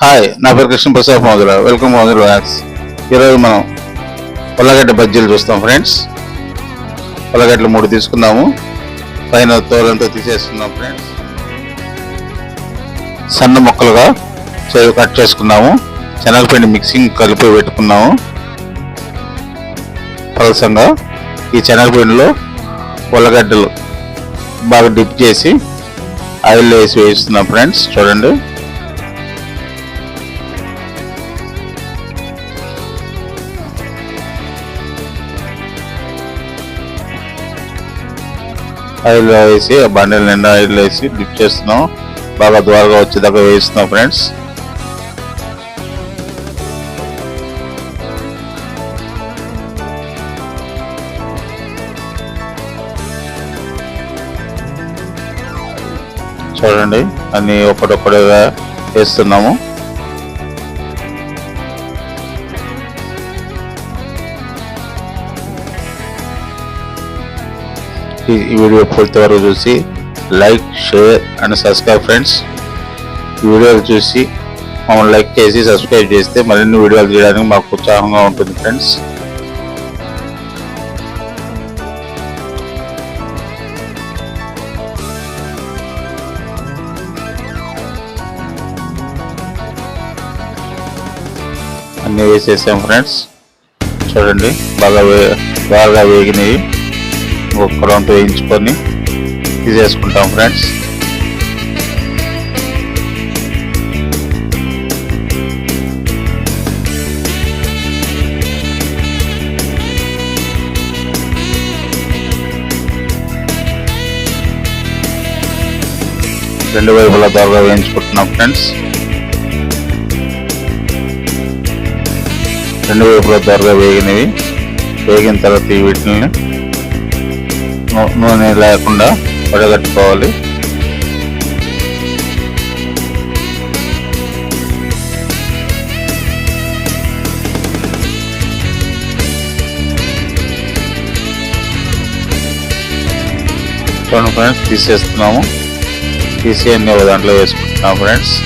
Hi నా పేరు Krishna Prasad Modula. Welcome Modula వ్యాక్స్ ఈరోజు మనం ఉల్లగడ్డ బజ్జీలు చూస్తాం ఫ్రెండ్స్. ఉల్లగడ్డలు మూడు తీసుకుందాము. పైన తోలంతో తీసేసుకుందాం ఫ్రెండ్స్. సన్న ముక్కలుగా చేయి కట్ చేసుకున్నాము. శనగపిండి మిక్సింగ్ కలిపి పెట్టుకున్నాము. పలసంగా ఈ శనగపిండిలో ఉల్లగడ్డలు బాగా డిప్ చేసి ఆయిల్ వేసి వేస్తున్నాం ఫ్రెండ్స్. చూడండి. ఆయిల్ వేసి ఆ బండిల నిండా ఆయిల్ వేసి డిప్ చేస్తున్నాం. బాగా ద్వారగా వచ్చేదాకా వేస్తున్నాం ఫ్రెండ్స్ చూడండి అన్ని ఒకటొకటిగా వేస్తున్నాము. ఈ ఈ వీడియో పూర్తి వరకు చూసి like share and subscribe friends. ఈ వీడియోలు చూసి మమ్మల్ని లైక్ చేసి సబ్స్క్రైబ్ చేస్తే మరిన్ని వీడియోలు తీయడానికి మాకు ఉత్సాహంగా ఉంటుంది ఫ్రెండ్స్. అన్నీ వేసేసాం ఫ్రెండ్స్. చూడండి బాగా వే బాగా వేగినవి ఒక రౌండ్ వేయించుకొని తీసేసుకుంటాం ఫ్రెండ్స్. రెండు వైపులా త్వరగా వేయించుకుంటున్నాం ఫ్రెండ్స్. రెండు వైపులా త్వరగా వేగినవి. వేగిన తర్వాత ఈ వీటిని నూనె లేకుండా వడగట్టుకోవాలి. చూడండి ఫ్రెండ్స్ తీసేస్తున్నాము. తీసి ఒక దాంట్లో వేసుకుంటున్నాం ఫ్రెండ్స్.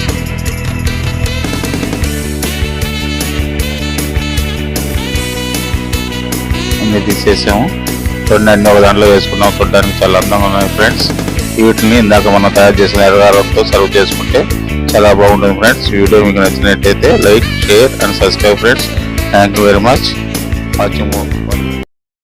అన్ని తీసేసాము. చూడండి అన్ని ఒక దాంట్లో వేసుకున్నాం చూడడానికి చాలా అందంగా ఉన్నాయి ఫ్రెండ్స్ వీటిని ఇందాక మనం తయారు చేసిన ఎర్రగారంతో సర్వ్ చేసుకుంటే చాలా బాగుంటుంది ఫ్రెండ్స్ వీడియో మీకు నచ్చినట్టయితే like share and subscribe friends thank you very much watching